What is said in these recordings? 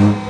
ลั่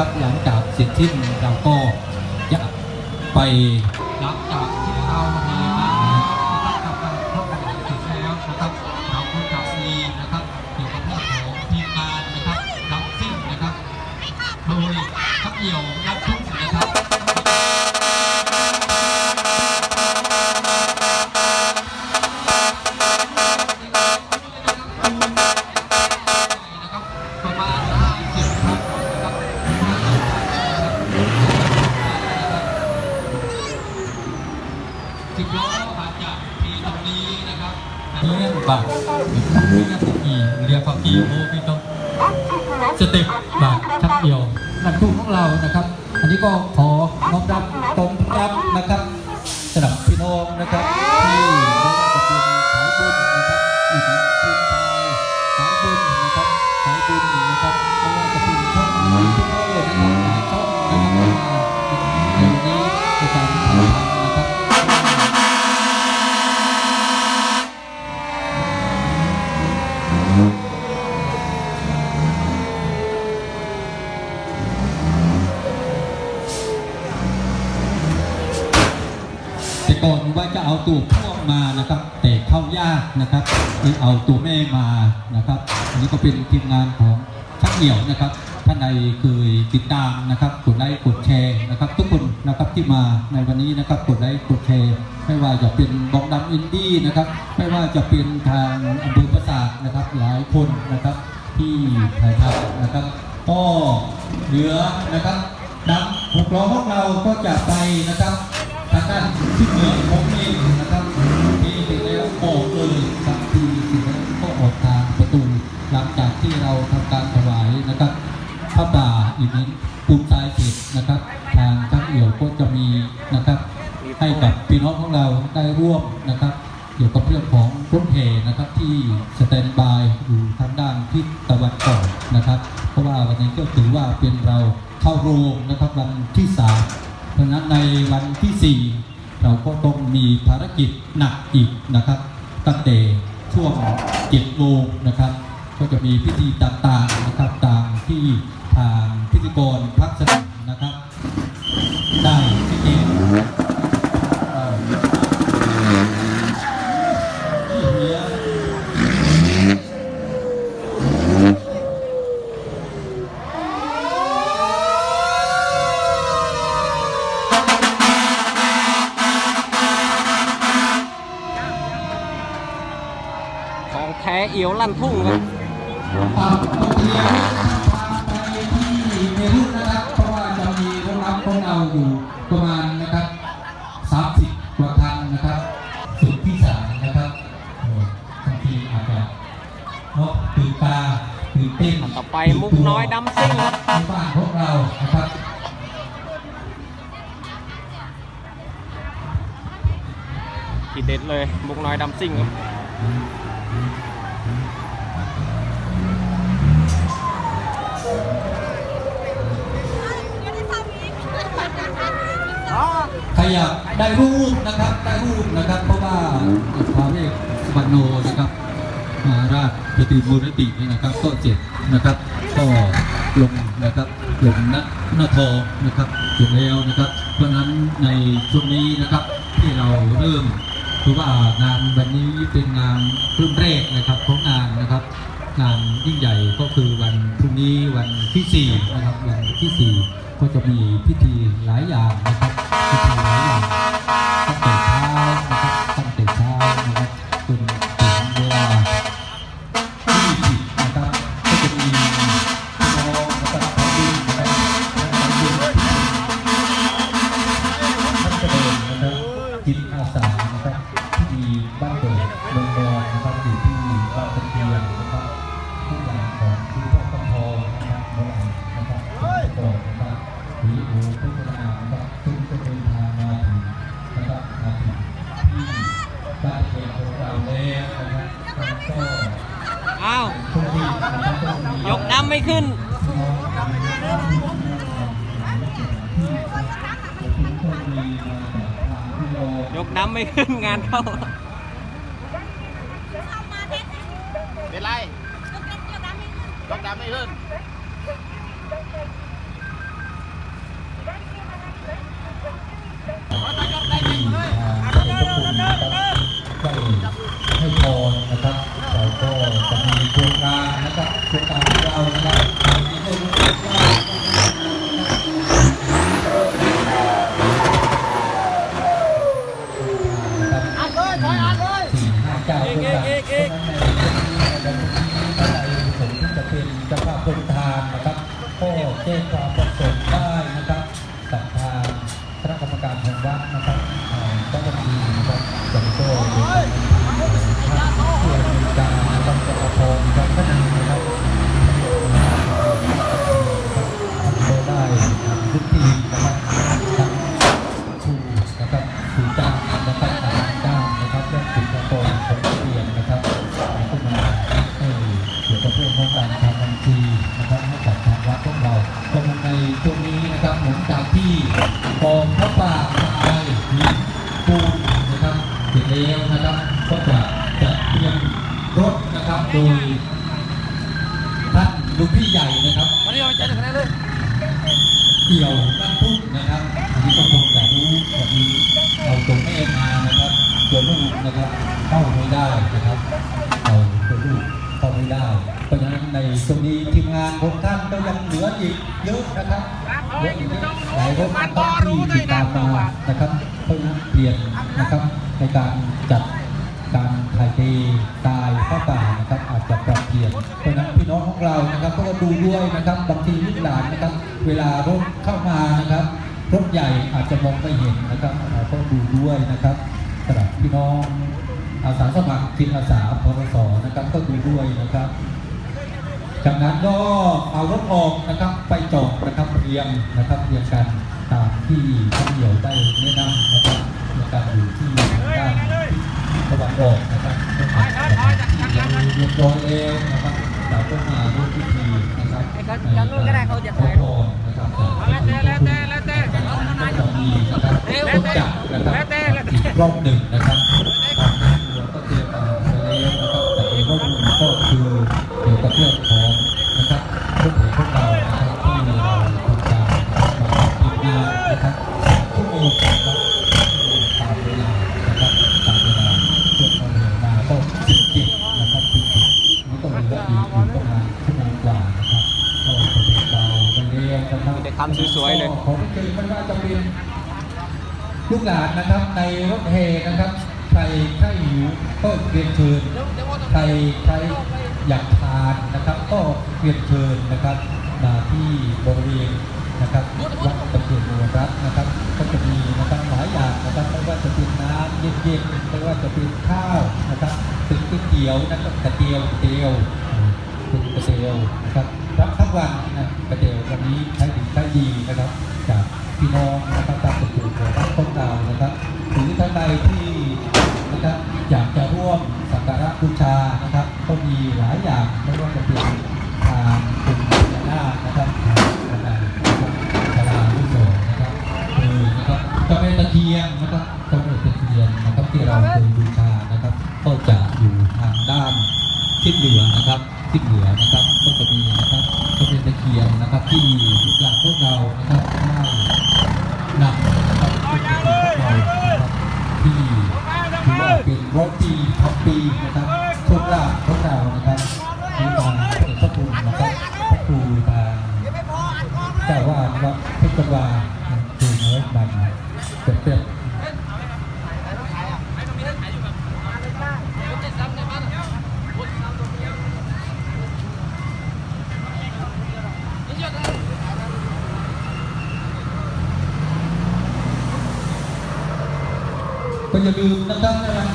นะครับ หลังจากเสร็จสิ้นเราก็จะไป ก็ขอน้อมรับตรงรับนะครับสำหรับพี่น้องนะครับที่ไม่ว่าจะเป็นสายบุญนะครับอีกทีมไทยสายบุญนะครับสายบุญนะครับไม่ว่าจะเป็นช่องยูทูบเบอร์นะครับหลายช่องนะครับในวันนี้ในการทำนะครับแตัวพ่วงมานะครับ แต่เข้ายากนะครับเลยเอาตัวแม่มานะครับอันนี้ก็เป็นทีมงานของชักเหนี่ยวนะครับท่านใดเคยติดตามนะครับกดไลค์กดแชร์นะครับ ทุกคนนะครับที่มาในวันนี้นะครับกดไลค์กดแชร์ไม่ว่าจะเป็นบองดำอินดี้นะครับ ไม่ว่าจะเป็นทางอำเภอประสาทนะครับหลายคนนะครับที่ถ่ายทำนะครับก็เหลือนะครับนำหกล้อของเราก็จะไปนะครับ ทางด้านที่เหนือผมเองนะครับที่ถึงแล้วออกเลยครับที่ถึงแล้วก็ออกทางประตู หลังจากที่เราทำการถวายนะครับพระป่าอีกนี้ปูนทรายเสร็จนะครับ ทางทั้งเอี่ยวก็จะมีนะครับ ให้กับพี่น้องของเราได้ร่วมนะครับ เกี่ยวกับเรื่องของรถแห่นะครับที่สแตนบ นั้นในวันที่ 4 เราก็ต้องมีภารกิจหนักอีกนะครับ ตั้งแต่ช่วงเจ็ดโมงนะครับ ก็จะมีพิธีต่างๆนะครับตามที่ทางพิธีกรพักสนามนะครับ ได้พิธีเอ่อที่เหลือ ของแท้เอี ยวลั่นทุ่งเลยฝากโรงเรียนพาไปที่เมรุนะครับเพราะว่าจะมีโรงรับของเราอยู่ประมาณนะครับ30กว่าคันนะครับสุดที่สามนะครับโอ้บางทีอาจจะเนาะตื่นตาตื่นเต้นต่อไปมุกน้อยดำซิ่งครับในบ้านพวกเรานะครับทีเด็ดเลยมุกน้อยดำซิ่งครับ อยากได้รูปนะครับได้รูปนะครับ เพราะว่าพระเวสสุวรรณโนนะครับมาราชปฏิมูลนิธินี่นะครับก็เจ็ดนะครับ ก็ลงนะครับหลงนันาทองนะครับถึงแล้วนะครับ เพราะฉะนั้นในช่วงนี้นะครับที่เราเริ่มคือว่างานวันนี้เป็นงานเริ่มแรกนะครับของงานนะครับ งานยิ่งใหญ่ก็คือวันพรุ่งนี้วันที่4นะครับวันที่4ก็จะมีพิธีหลายอย่างนะครับ พิำไม่ขึ้น ยกน้ำไม่ขึ้นงานเข้าเป็นไรยกดำไม่ขึ้น ก็ ปูนนะครับเสร็จแล้วนะครับก็จะจัดเตรียมรถนะครับโดยท่านลูกพี่ใหญ่นะครับวันนี้เราจะคะแนนเลยเกี่ยว ตรงนี้ทีมงานของท่านก็ยังเหลืออีกเยอะนะครับเหลืออีกเยอะหลายรถต้องที่ติดตามมานะครับเพราะฉะนั้นเปลี่ยนนะครับในการจัดการถ่ายเทตายผ้าป่านะครับอาจจะปรับเปลี่ยนเพราะฉะนั้นพี่น้องของเรานะครับก็ดูด้วยนะครับบางทีลูกหลานนะครับ เวลารถเข้ามานะครับรถใหญ่อาจจะมองไม่เห็นนะครับเราก็ดูด้วยนะครับสำหรับพี่น้องอาสาสมัครจิตอาสาพรสนะครับก็ดูด้วยนะครับ จากนั้นก็เอารถออกนะครับไปจอดนะครับเรียงนะครับเรียงกันตามที่ท่านเหี่ยวได้แนะนำนะครับในการอยู่ที่ด้านตะวันออกนะครับเรียบร้อยแล้วนะครับเราก็มาร่วมพิธีนะครับให้เขาจำนู่นก็ได้เขาจะขอถ่ายพรนะครับแล้วแต่แล้วแต่แล้วแต่จะมีนะครับต้องจับนะครับอีกรอบหนึ่งนะครับ นนะครับมีแต่คำสวยๆเลยของจริงมันว่าจะเป็นลูกหลานนะครับในรถเฮนะครับใครใครหิวก็เรียนเชิญใครใครอยากทานนะครับ ก็เรียนเชิญนะครับมาที่บริเวณนะครับวัดตะเกียบนวรัตน์นะครับ ก็จะมีนะครับหลายอย่างนะครับไม่ว่าจะเป็นน้ำเย็นๆไม่ว่าจะเป็นข้าวนะครับเป็นก๋วยเตี๋ยวนะครับกระเตียวเตียวเป็นกระเตียวนะครับ รับทั้งวันนะประเตียววันนี้ใช้ดีใช้ดีนะครับ จากพี่น้องนะครับตามประตูของรัวต้นดาวนะครับหรือท่านใดที่นะครับอยากจะร่วมสักการะบูชาียงนะครับที่ทุกอย่างพวกเรานะครับได้นำนะเรับพวกเราที่ถือว่าเป็นรถดีท็อปปีนะครับ ก็อ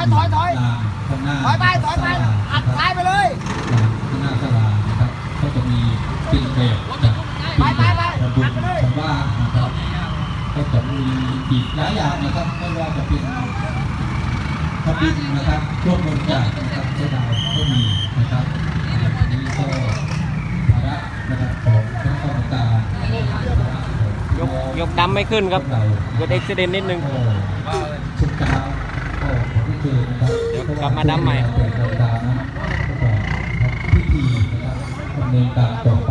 อยไปเลยถอยถอยถอยลานข้างหน้าถอยไปถอยไปอัดซ้ายไปเลยลานข้างหน้าศาลานะครับก็จะมีเป็นแบบจากไปไปไประบุชาวบ้านนะครับก็จะมีอีกหลายอย่างนะครับไม่ว่าจะเป็นพระบินนะครับช่วงบริจาคนะครับเจ้าดาวก็มีนะครับอันนี้ก็ภาระนะครับของคณะกรรมการยกยกดำไม่ขึ้นครับเราเกิดอุบิเหตุนิดนึงก็ชุดเช้าก็ กับมาดำใหม่พิธีดำเนินการต่อไป